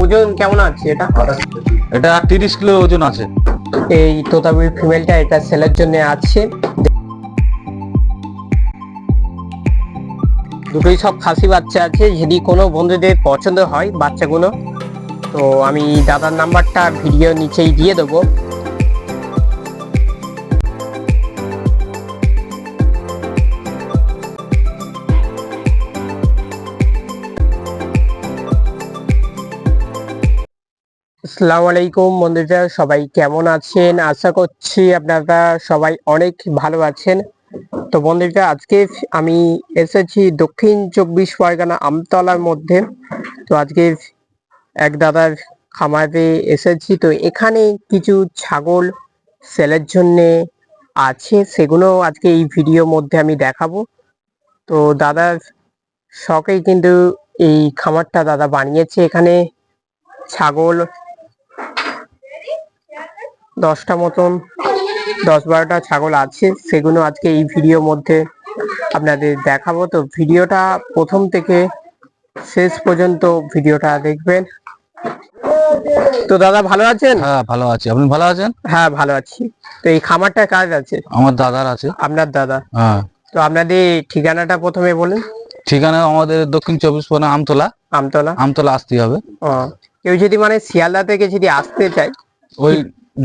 ওজন কেমন আছে এটা? এটা তিরিশ কিলো ওজন আছে। এই তোতাপুরি ফিমেলটা এটা সেলের জন্য আছে। দুটোই সব খাসি বাচ্চা আছে। যদি কোনো বন্ধুদের পছন্দ হয় বাচ্চাগুলো তো আমি দাদার নাম্বারটা ভিডিও নিচেই দিয়ে দেবো। আসসালামু আলাইকুম বন্ধুরা, সবাই কেমন আছেন? আশা করছি আপনারা সবাই অনেক ভালো আছেন। তো বন্ধুরা, আজকে আমি এসেছি দক্ষিণ চব্বিশ পরগনা আমতলার মধ্যে। তো আজকে এক দাদার খামারে এসেছি। তো এখানে কিছু ছাগল সেলের জন্যে আছে, সেগুলো আজকে এই ভিডিওর মধ্যে আমি দেখাবো। তো দাদার শখেই কিন্তু এই খামারটা দাদা বানিয়েছে। এখানে ছাগল দশটা মতন দশ বারোটা ছাগল আছে সেগুলো আজকে এই ভিডিওর মধ্যে আপনাদের দেখাবো। তো ভিডিওটা প্রথম থেকে শেষ পর্যন্ত ভিডিওটা দেখবেন। তো দাদা ভালো আছেন? হ্যাঁ ভালো আছি। আপনি ভালো আছেন? হ্যাঁ ভালো আছি। তো এই খামারটা কাজ আছে আমার দাদার আছে। আপনার দাদা? হ্যাঁ। তো আপনাদের ঠিকানাটা প্রথমে বলুন। ঠিকানা আমাদের দক্ষিণ চব্বিশ পরগনা আমতলা। আমতলা? আমতলা আসতে হবে। কেউ যদি মানে শিয়ালদা থেকে যদি আসতে চায় ওই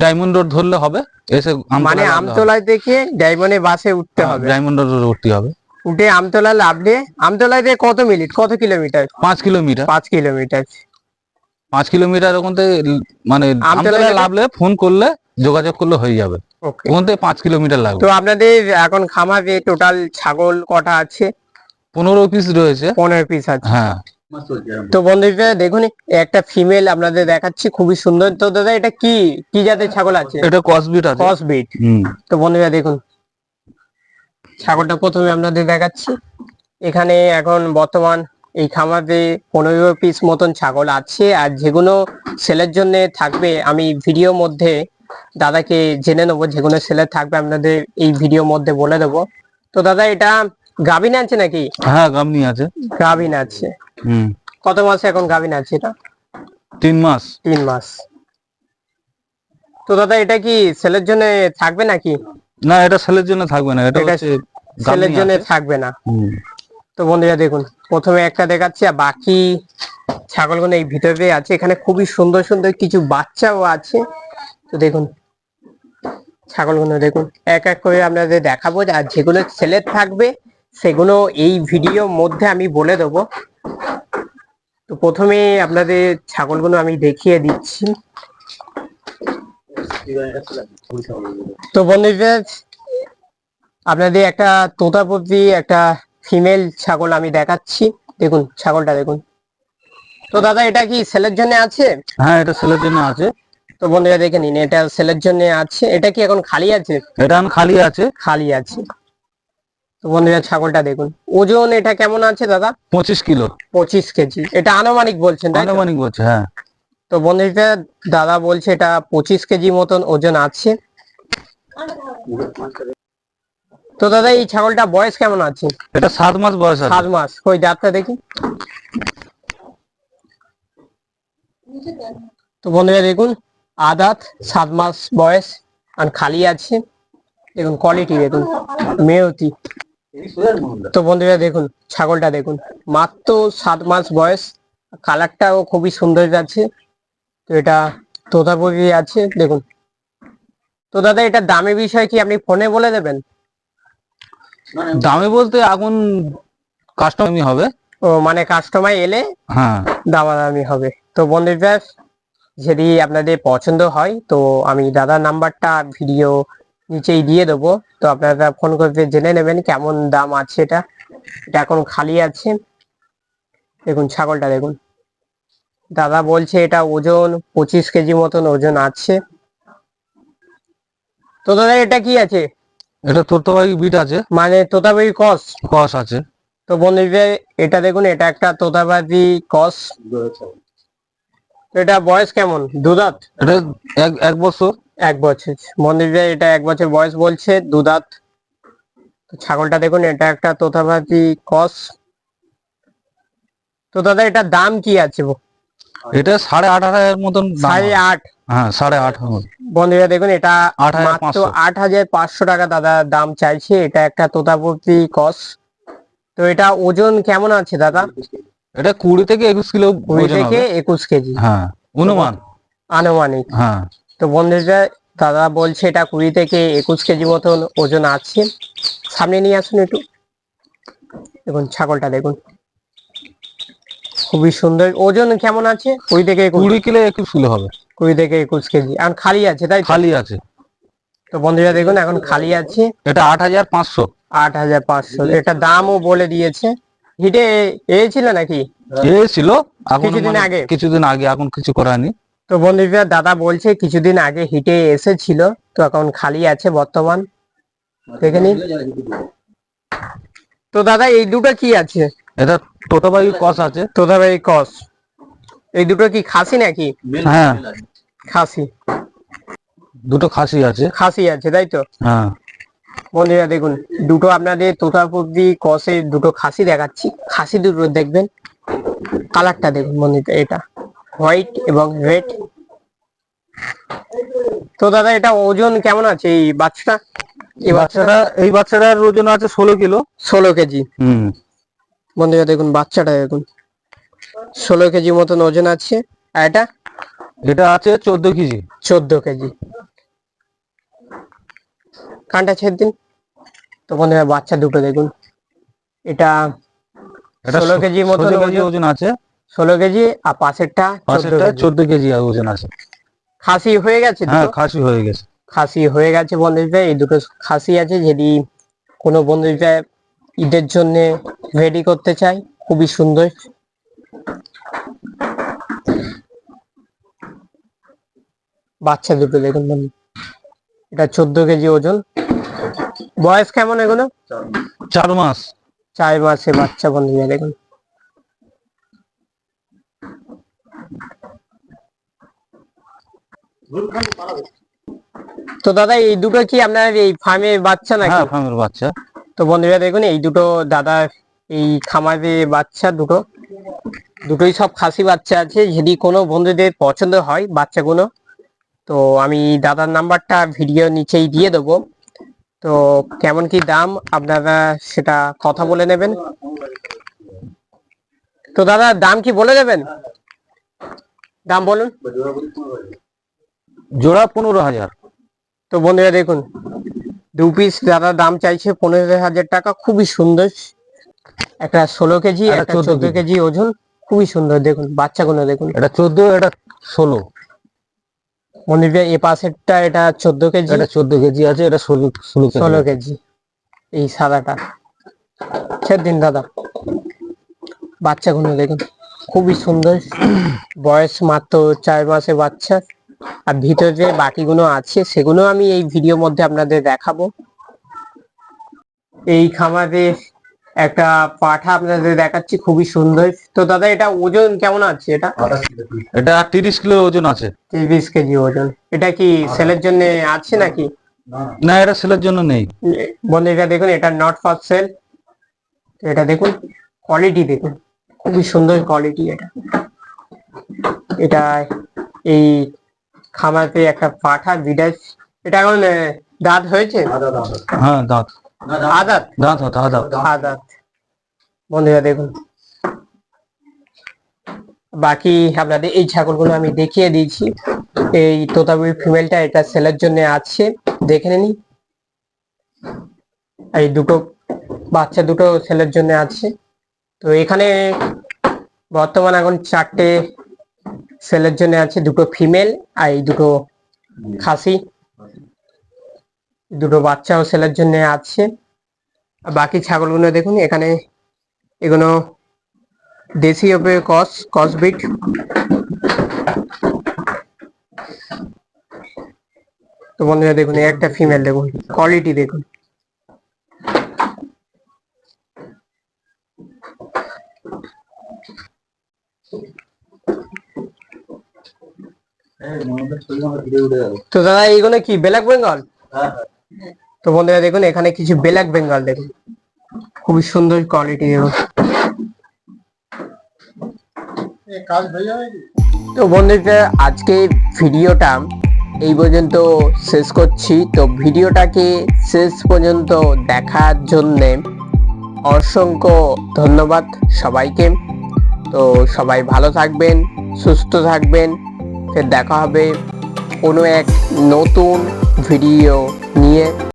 ডায়মন্ড রোড ধরলে হবে এসে মানে। আমতলায় থেকে ডায়মন্ডে বাসে উঠতে হবে। ডায়মন্ড রোড উঠতে হবে। উঠে আমতলা লাভলে আমতলায় থেকে কত মিনিট? কত কিলোমিটার? পাঁচ কিলোমিটার। পাঁচ কিলোমিটার। পাঁচ কিলোমিটার ওখান থেকে মানে আমতলা লাভলে ফোন করলে যোগাযোগ করলে হয়ে যাবে। ওখান থেকে পাঁচ কিলোমিটার লাগবে। তো আপনাদের এখন খামারে টোটাল ছাগল কটা আছে? পনেরো পিস রয়েছে। পনেরো পিস আছে। হ্যাঁ। তো বন্ধুরা দেখুন একটা ফিমেল আপনাদের দেখাচ্ছি খুবই সুন্দর। তো দাদা এটা কি কি জাতের ছাগল আছে? এটা কসবিট আছে। ক্রস বিট হুম। তো বন্ধুরা দেখুন ছাগলটা প্রথমে আপনাদের দেখাচ্ছি। এখানে এখন বর্তমান এই খামারে পনেরো পিস মতন ছাগল আছে আর যেগুলো সেলের জন্য থাকবে আমি ভিডিও মধ্যে দাদাকে জেনে নেব যেগুলো সেলের থাকবে আপনাদের এই ভিডিও মধ্যে বলে দেবো। তো দাদা এটা গাভিন আছে নাকি? হ্যাঁ গামনি আছে। গাভিন আছে। হুম। কত মাসে এখন গাভিন আছে এটা? তিন মাস। তিন মাস। তো দাদা এটা কি সেলের জন্য থাকবে নাকি? না এটা সেলের জন্য থাকবে না এটা হচ্ছে সেলের জন্য। থাকবে না। হুম। তো বন্ধুরা দেখুন প্রথমে একটা দেখাচ্ছি আর বাকি ছাগলগুলো এই ভিতরে আছে। এখানে খুবই সুন্দর সুন্দর কিছু বাচ্চাও আছে। তো দেখুন ছাগলগুলো দেখুন এক এক করে আপনাদের দেখাবো আর যেগুলো ছেলের থাকবে সেগুলো এই ভিডিওর মধ্যে আমি বলে দেবো। তো প্রথমে আপনাদের ছাগলগুলো আমি দেখিয়ে দিচ্ছি। তো বন্ধুদের আপনাদের একটা তোতাপতি একটা ফিমেল ছাগল আমি দেখাচ্ছি। দেখুন ছাগলটা দেখুন। তো দাদা এটা কি সেলের জন্য আছে? হ্যাঁ এটা সেলের জন্য আছে। তো বন্ধুরা দেখে নিন এটা সেলের জন্য আছে। এটা কি এখন খালি আছে? এটা এখন খালি আছে। খালি আছে। তো বন্ধুরা ছাগলটা দেখুন। ওজন এটা কেমন আছে দাদা? পঁচিশ কিলো। পঁচিশ কেজি। এটা আনুমানিক বলছেন আনুমানিক বলছে হ্যাঁ। তো বন্ধুরা দাদা বলছে এটা পঁচিশ কেজি মতন ওজন আছে। তো দাদা এই ছাগলটা বয়স কেমন আছে? এটা সাত মাস বয়স আছে। সাত মাস। কই দাঁতটা দেখি। তো বন্ধুরা দেখুন আদাত সাত মাস বয়স আর খালি আছে। দেখুন কোয়ালিটি দেখুন মেয়তি তো বন্ধুরা দেখুন ছাগলটা দেখুন। মাত্র সাত মাস বয়স কালারটাও খুবই সুন্দর আছে তো এটা তোতাপুরি আছে দেখুন। তো দাদা এটা দামের বিষয় কি আপনি ফোনে বলে দেবেন? দামে বলতে আগুন কাস্টমারই হবে। ও মানে কাস্টমার এলে হ্যাঁ। দামাদামি হবে। তো বন্ধুরা যদি আপনাদের পছন্দ হয় তো আমি দাদার নাম্বারটা ভিডিও নিচেই দিয়ে দেবো। তো আপনারা ফোন করতে জেনে নেবেন কেমন দাম আছে এটা। এটা এখন খালি আছে। দেখুন ছাগলটা দেখুন। দাদা বলছে এটা ওজন পঁচিশ কেজি মতন ওজন আছে। তো দাদা এটা কি আছে? এটা তোরতবাড়ি বিট আছে। মানে তোতাবাড়ি কস? কস আছে। তো বন্ধুদের এটা দেখুন এটা একটা তোতাবাড়ি কস। এটা বয়স কেমন? দুদাত? এটা এক বছর। এক বছর। মন্দিরে এটা এক বছর বয়স বলছে দুদাত। ছাগলটা দেখুন এটা একটা তোতাবাতি কস। তো দাদা এটার দাম কি আছে? এটা সাড়ে আট হাজার মতন সাড়ে আট? হ্যাঁ সাড়ে আট। বন্ধুরা দেখুন এটা আট হাজার মাত্র পাঁচশো। আট হাজার পাঁচশো টাকা দাদা দাম চাইছে। এটা একটা তোতাপুরি কস। তো এটা ওজন কেমন আছে দাদা? এটা কুড়ি থেকে একুশ কিলো কুড়ি ওজন থেকে হবে। একুশ কেজি। হ্যাঁ অনুমান। আনুমানিক। হ্যাঁ। তো বন্ধুরা দাদা বলছে এটা কুড়ি থেকে একুশ কেজি মতন ওজন আছে। সামনে নিয়ে আসুন একটু। দেখুন ছাগলটা দেখুন। খুবই সুন্দর। ওজন কেমন আছে? কুড়ি থেকে একুশ কুড়ি কিলো একুশ কিলো হবে। কুড়ি থেকে একুশ কেজি। এখন খালি আছে তাই তো? খালি আছে। তো বন্ধুরা দেখুন এখন খালি আছে। এটা আট হাজার পাঁচশো। আট হাজার পাঁচশো। এটা দামও বলে দিয়েছে। হিটে এ ছিল নাকি? এ ছিল এখন কিছুদিন মানে আগে? কিছুদিন আগে এখন কিছু করায়নি তো বন্ধুরা দাদা বলছে কিছুদিন আগে হিটে এসেছিল তো এখন খালি আছে বর্তমান। দেখে নিন। তো দাদা এই দুটো কি আছে? এটা টোটাবাই কস আছে। তোদাবাই কস এই দুটো কি খাসি নাকি? হ্যাঁ। খাসি। দুটো খাসি আছে। খাসি আছে তাই তো? হ্যাঁ। বন্ধুরা দেখুন দুটো আপনাদের তোতাপুরি কসে দুটো খাসি দেখাচ্ছি। খাসি দুটো দেখবেন কালারটা দেখুন বন্ধুরা এটা হোয়াইট এবং রেড তো দাদা এটা ওজন কেমন আছে এই বাচ্চাটা? এই বাচ্চাটা এই বাচ্চাটার ওজন আছে ষোলো কিলো। ষোলো কেজি। হুম। বন্ধুরা দেখুন বাচ্চাটা দেখুন ষোলো কেজি মতন ওজন আছে। আর এটা? এটা আছে চোদ্দ কেজি। চোদ্দ কেজি। কানটা ছেড়ে দিন। তো বন্ধুরা বাচ্চা দুটো দেখুন। এটা ষোলো কেজি মতন 16 কেজি ওজন। ওজন আছে। ষোলো কেজি আর পাশেরটা চোদ্দ পাশেরটা কেজি। চোদ্দ কেজি ওজন আছে। খাসি হয়ে গেছে হ্যাঁ খাসি হয়ে গেছে। খাসি হয়ে গেছে বন্ধুরা এই দুটো খাসি আছে যদি কোনো বন্ধুরা ঈদের জন্য রেডি করতে চাই খুবই সুন্দর। বাচ্চা দুটো দেখুন বন্ধু। এটা চোদ্দ কেজি ওজন। বয়স কেমন এগুলো? চার মাস। চার মাসে বাচ্চা বন্ধুরা দেখুন তো দাদা এই দুটো কি আপনার এই ফার্মে বাচ্চা নাকি? হ্যাঁ ফার্মের বাচ্চা। তো বন্ধুরা দেখুন এই দুটো দাদা এই খামারে বাচ্চা দুটো। দুটোই সব খাসি বাচ্চা আছে। যদি কোনো বন্ধুদের পছন্দ হয় বাচ্চাগুলো তো আমি দাদার নাম্বারটা ভিডিও নিচেই দিয়ে দেবো। তো কেমন কি দাম? আপনারা সেটা কথা বলে নেবেন। তো দাদা দাম কি বলে দেবেন? দাম বলুন। জোড়া পনেরো হাজার। তো বন্ধুরা দেখুন দু পিস দাদা দাম চাইছে পনেরো হাজার টাকা। খুবই সুন্দর। একটা ষোলো কেজি একটা একটা 14 চোদ্দ কেজি ওজন। খুবই সুন্দর। দেখুন বাচ্চাগুলো দেখুন। এটা চোদ্দ এটা ষোলো। মন্দির এ পাশেরটা এটা চোদ্দ কেজি। এটা চোদ্দ কেজি আছে এটা ষোলো ষোলো ষোলো কেজি। এই সাদাটা। ছেড় দিন দাদা। বাচ্চাগুলো দেখুন খুবই সুন্দর। বয়স মাত্র চার মাসের বাচ্চা। আর ভিতরে যে বাকিগুলো আছে সেগুলো আমি এই ভিডিওর মধ্যে আপনাদের দেখাবো। এই খামারে একটা পাঠা আপনাদের দেখাচ্ছি খুবই সুন্দর। তো দাদা এটা ওজন কেমন আছে এটা? এটা তিরিশ কিলো ওজন আছে। তিরিশ কেজি ওজন। এটা কি সেলের জন্য আছে নাকি? না এটা সেলের জন্য নেই। বন্ধু এটা দেখুন এটা নট ফর সেল এটা দেখুন কোয়ালিটি দেখুন। খুবই সুন্দর কোয়ালিটি এটা। এটা এই খামারতে একটা পাঠা বিদেশ। এটা এখন দাঁত হয়েছে? হ্যাঁ দাঁত। আদাত? দাঁত হতো দাঁত আদাত। বন্ধুরা দেখুন। বাকি আপনাদের এই ছাগলগুলো আমি দেখিয়ে দিয়েছি। এই তোতাবুরি ফিমেলটা এটা সেলের জন্য আছে। দেখে নিন। এই দুটো বাচ্চা দুটো সেলের জন্য আছে। তো এখানে বর্তমান এখন চারটে সেলের জন্য আছে। দুটো ফিমেল আর এই দুটো খাসি। দুটো বাচ্চাও সেলের জন্য আছে। বাকি ছাগলগুলো দেখুন এখানে এগুলো দেশি হবে কস কসবিট তো বন্ধুরা দেখুন একটা ফিমেল দেখুন কোয়ালিটি দেখুন। তো দাদা এইগুলো কি ব্ল্যাক বেঙ্গল? তো বন্ধুরা দেখুন এখানে কিছু ব্ল্যাক বেঙ্গল দেখুন। খুবই সুন্দর কোয়ালিটি দেখুন তো বন্ধুরা আজকে ভিডিওটা এই পর্যন্ত শেষ করছি। তো ভিডিওটাকে শেষ পর্যন্ত দেখার জন্যে অসংখ্য ধন্যবাদ সবাইকে। তো সবাই ভালো থাকবেন সুস্থ থাকবেন। ফের দেখা হবে কোনো এক নতুন ভিডিও নিয়ে।